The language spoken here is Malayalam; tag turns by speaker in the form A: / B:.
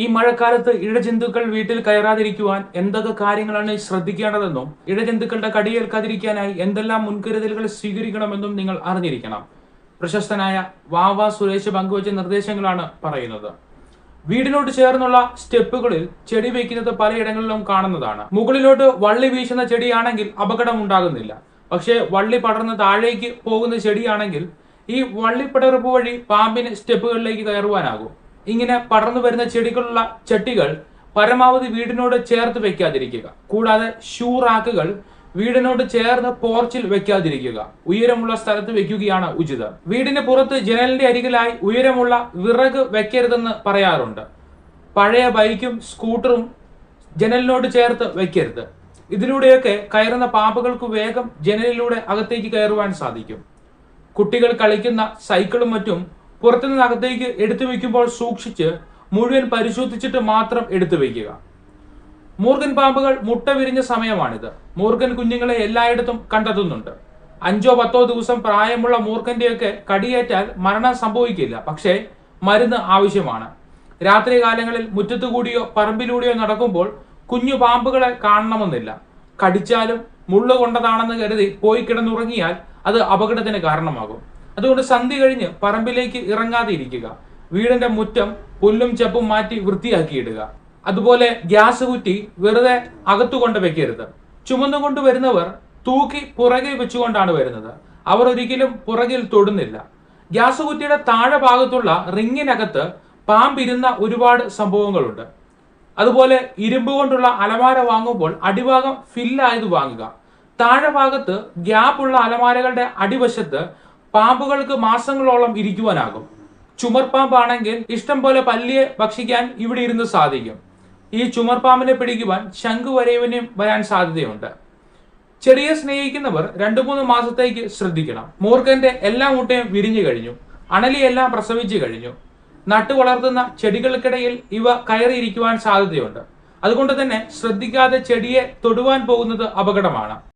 A: ഈ മഴക്കാലത്ത് ഇഴജന്തുക്കൾ വീട്ടിൽ കയറാതിരിക്കുവാൻ എന്തൊക്കെ കാര്യങ്ങളാണ് ശ്രദ്ധിക്കേണ്ടതെന്നും ഇഴജന്തുക്കളുടെ കടിയേൽക്കാതിരിക്കാനായി എന്തെല്ലാം മുൻകരുതലുകൾ സ്വീകരിക്കണമെന്നും നിങ്ങൾ അറിഞ്ഞിരിക്കണം. പ്രശസ്തനായ വാവ സുരേഷ് പങ്കുവച്ച നിർദ്ദേശങ്ങളാണ് പറയുന്നത്. വീടിനോട് ചേർന്നുള്ള സ്റ്റെപ്പുകളിൽ ചെടി വയ്ക്കുന്നത് പലയിടങ്ങളിലും കാണുന്നതാണ്. മുകളിലോട്ട് വള്ളി വീശുന്ന ചെടിയാണെങ്കിൽ അപകടം ഉണ്ടാകുന്നില്ല. പക്ഷേ വള്ളി പടർന്ന് താഴേക്ക് പോകുന്ന ചെടിയാണെങ്കിൽ ഈ വള്ളിപ്പടർപ്പ് വഴി പാമ്പിന് സ്റ്റെപ്പുകളിലേക്ക് കയറുവാനാകും. ഇങ്ങനെ പടർന്നു വരുന്ന ചെടികളുള്ള ചട്ടികൾ പരമാവധി വീടിനോട് ചേർത്ത് വെക്കാതിരിക്കുക. കൂടാതെ ഷൂ റാക്കുകൾ വീടിനോട് ചേർന്ന് പോർച്ചിൽ വെക്കാതിരിക്കുക. ഉയരമുള്ള സ്ഥലത്ത് വെക്കുകയാണ് ഉചിതം. വീടിന് പുറത്ത് ജനലിന്റെ അരികിലായി ഉയരമുള്ള വിറക് വെക്കരുതെന്ന് പറയാറുണ്ട്. പഴയ ബൈക്കും സ്കൂട്ടറും ജനലിനോട് ചേർത്ത് വെക്കരുത്. ഇതിലൂടെയൊക്കെ കയറുന്ന പാമ്പുകൾക്ക് വേഗം ജനലിലൂടെ അകത്തേക്ക് കയറുവാൻ സാധിക്കും. കുട്ടികൾ കളിക്കുന്ന സൈക്കിളും മറ്റും പുറത്തുനിന്ന് അകത്തേക്ക് എടുത്തു വയ്ക്കുമ്പോൾ സൂക്ഷിച്ച് മുഴുവൻ പരിശോധിച്ചിട്ട് മാത്രം എടുത്തു വയ്ക്കുക. മൂർഗൻ പാമ്പുകൾ മുട്ട വിരിഞ്ഞ സമയമാണിത്. മൂർഗൻ കുഞ്ഞുങ്ങളെ എല്ലായിടത്തും കണ്ടെത്തുന്നുണ്ട്. അഞ്ചോ പത്തോ ദിവസം പ്രായമുള്ള മൂർഖന്റെയൊക്കെ കടിയേറ്റാൽ മരണം സംഭവിക്കില്ല. പക്ഷേ മരുന്ന് ആവശ്യമാണ്. രാത്രി കാലങ്ങളിൽ മുറ്റത്തുകൂടിയോ പറമ്പിലൂടെയോ നടക്കുമ്പോൾ കുഞ്ഞു പാമ്പുകളെ കാണണമെന്നില്ല. കടിച്ചാലും മുള്ളു കൊണ്ടതാണെന്ന് കരുതി പോയി കിടന്നുറങ്ങിയാൽ അത് അപകടത്തിന് കാരണമാകും. അതുകൊണ്ട് സന്ധി കഴിഞ്ഞ് പറമ്പിലേക്ക് ഇറങ്ങാതെ ഇരിക്കുക. വീടിന്റെ മുറ്റം പുല്ലും ചെപ്പും മാറ്റി വൃത്തിയാക്കിയിടുക. അതുപോലെ ഗ്യാസ് കുറ്റി വെറുതെ അകത്തു കൊണ്ട് വെക്കരുത്. ചുമന്നുകൊണ്ട് വരുന്നവർ തൂക്കി പുറകിൽ വെച്ചുകൊണ്ടാണ് വരുന്നത്. അവർ ഒരിക്കലും പുറകിൽ തൊടുന്നില്ല. ഗ്യാസ് കുറ്റിയുടെ താഴെ ഭാഗത്തുള്ള റിങ്ങിനകത്ത് പാമ്പിരുന്ന ഒരുപാട് സംഭവങ്ങളുണ്ട്. അതുപോലെ ഇരുമ്പ് കൊണ്ടുള്ള അലമാര വാങ്ങുമ്പോൾ അടിഭാഗം ഫില്ലായത് വാങ്ങുക. താഴെ ഭാഗത്ത് ഗ്യാപ്പുള്ള അലമാരകളുടെ അടിവശത്ത് പാമ്പുകൾക്ക് മാസങ്ങളോളം ഇരിക്കുവാനാകും. ചുമർപ്പാമ്പാണെങ്കിൽ ഇഷ്ടം പോലെ പല്ലിയെ ഭക്ഷിക്കാൻ ഇവിടെ ഇരുന്ന് സാധിക്കും. ഈ ചുമർപ്പാമ്പിനെ പിടിക്കുവാൻ ശംഖു ശംഖുവരയവനും വരാൻ സാധ്യതയുണ്ട്. ചെറിയ സ്നേഹിക്കുന്നവർ രണ്ടു മൂന്ന് മാസത്തേക്ക് ശ്രദ്ധിക്കണം. മൂർഖന്റെ എല്ലാ മുട്ടയും വിരിഞ്ഞു കഴിഞ്ഞു. അണലിയെല്ലാം പ്രസവിച്ചു കഴിഞ്ഞു. നട്ടു വളർത്തുന്ന ചെടികൾക്കിടയിൽ ഇവ കയറിയിരിക്കുവാൻ സാധ്യതയുണ്ട്. അതുകൊണ്ട് തന്നെ ശ്രദ്ധിക്കാതെ ചെടിയെ തൊടുവാൻ പോകുന്നത് അപകടമാണ്.